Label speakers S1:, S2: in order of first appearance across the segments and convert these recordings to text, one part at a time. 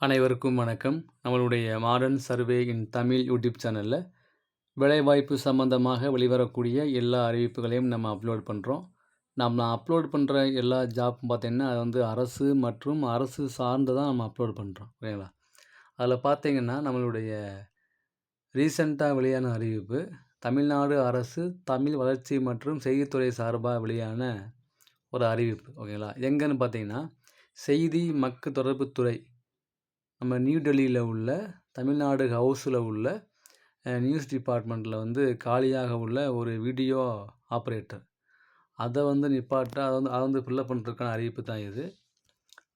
S1: அனைவருக்கும் வணக்கம். நம்மளுடைய modern survey in Tamil YouTube சேனலில் வேலைவாய்ப்பு சம்மந்தமாக வெளிவரக்கூடிய எல்லா அறிவிப்புகளையும் நம்ம அப்லோட் பண்ணுறோம் நம்ம அப்லோட் பண்ணுற எல்லா ஜாப்பும் பார்த்திங்கன்னா அது வந்து அரசு மற்றும் அரசு சார்ந்து தான் நம்ம அப்லோட் பண்ணுறோம் ஓகேங்களா அதில் பார்த்திங்கன்னா நம்மளுடைய ரீசெண்டாக வெளியான அறிவிப்பு தமிழ்நாடு அரசு தமிழ் வளர்ச்சி மற்றும் செய்தித்துறை சார்பாக வெளியான ஒரு அறிவிப்பு. ஓகேங்களா? எங்கன்னு பார்த்தீங்கன்னா செய்தி மக்கு தொடர்புத்துறை நம்ம நியூ டெல்லியில் உள்ள தமிழ்நாடு ஹவுஸில் உள்ள நியூஸ் டிபார்ட்மெண்ட்டில் வந்து காலியாக உள்ள ஒரு வீடியோ ஆப்ரேட்டர். அதை வந்து நிப்பாட்ட அதை வந்து அதை வந்து ஃபில்லப் பண்ணுறதுக்கான அறிவிப்பு தான் இது.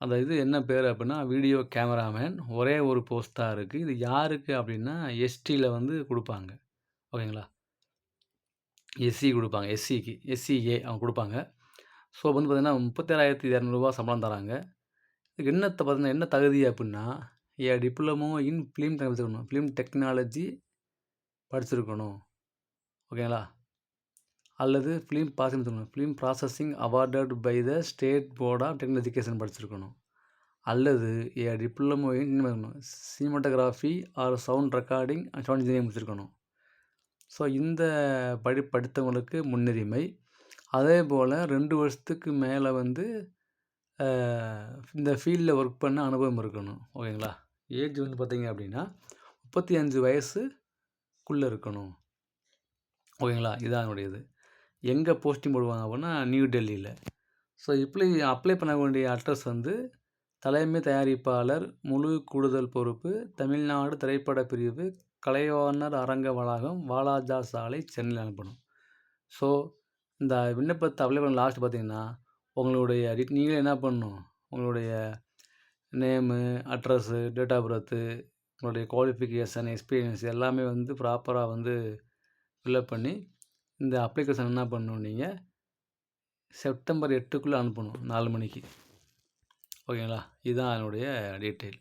S1: அந்த இது என்ன பேர் அப்படின்னா வீடியோ கேமராமேன். ஒரே ஒரு போஸ்ட் தான் இருக்குது இது யாருக்கு அப்படின்னா எஸ்டியில் வந்து கொடுப்பாங்க. ஓகேங்களா? எஸ்சி கொடுப்பாங்க. எஸ்சிக்கு எஸ்சிஏ அவங்க கொடுப்பாங்க. ஸோ வந்து பார்த்திங்கன்னா முப்பத்தேழாயிரத்தி இரநூறுபா சம்பளம் தராங்க. இதுக்கு என்னத்தை பார்த்தீங்கன்னா என்ன தகுதி அப்படின்னா ஏ டிப்ளமோ இன் ஃபிலிம் படிச்சிருக்கணும் ஃபிலிம் டெக்னாலஜி படிச்சிருக்கணும். ஓகேங்களா? அல்லது film passing film processing awarded by the state board of technical education படிச்சிருக்கணும். அல்லது a diploma in cinematography or sound recording and sound engineering முடிச்சிருக்கணும் ஸோ இந்த படி படித்தவங்களுக்கு முன்னுரிமை. அதே போல் ரெண்டு வருஷத்துக்கு மேலே வந்து இந்த ஃபீல்டில் ஒர்க் பண்ண அனுபவம் இருக்கணும். ஓகேங்களா? ஏஜ் வந்து பார்த்திங்க அப்படின்னா முப்பத்தி அஞ்சு வயசுக்குள்ளே இருக்கணும். ஓகேங்களா? இதான் என்னுடைய இது எங்கே போஸ்டிங் போடுவாங்க அப்படின்னா நியூ டெல்லியில் ஸோ இப்படி அப்ளை பண்ண வேண்டிய அட்ரஸ் வந்து தலைமை தயாரிப்பாளர் முழு கூடுதல் பொறுப்பு தமிழ்நாடு திரைப்பட பிரிவு கலைவாணர் அரங்க வளாகம் வாலாஜா சாலை சென்னையில் அனுப்பணும். ஸோ இந்த விண்ணப்பத்தை அப்ளை பண்ண லாஸ்ட் பார்த்தீங்கன்னா உங்களுடைய நீங்களே என்ன பண்ணணும்? உங்களுடைய name address date of birth உங்களுடைய குவாலிஃபிகேஷன் எக்ஸ்பீரியன்ஸ் எல்லாமே வந்து ப்ராப்பராக வந்து ஃபில்அப் பண்ணி இந்த அப்ளிகேஷன் என்ன பண்ணணும் நீங்கள் செப்டம்பர் எட்டுக்குள்ளே அனுப்பணும் நாலு மணிக்கு. ஓகேங்களா? இதுதான் என்னுடைய டீட்டெயில்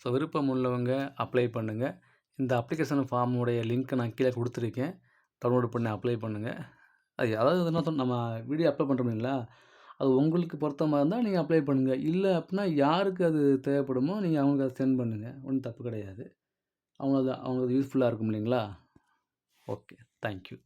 S1: ஸோ விருப்பம் உள்ளவங்க அப்ளை பண்ணுங்கள் இந்த அப்ளிகேஷன் ஃபார்முடைய லிங்க்கை நான் கீழே கொடுத்துருக்கேன். டவுன்லோட் பண்ணி அப்ளை பண்ணுங்கள் அது அதாவது என்ன சொன்ன நம்ம வீடியோ அப்ளை பண்ணுறோம் அது உங்களுக்கு பொருத்தமாக இருந்தால் நீங்கள் அப்ளை பண்ணுங்கள் இல்லை அப்படின்னா யாருக்கு அது தேவைப்படுமோ நீங்கள் அவங்களுக்கு அதை சென்ட் பண்ணுங்கள் ஒன்றும் தப்பு கிடையாது. அவங்க அவங்களுக்கு யூஸ்ஃபுல்லாக இருக்கும் இல்லைங்களா? Okay thank you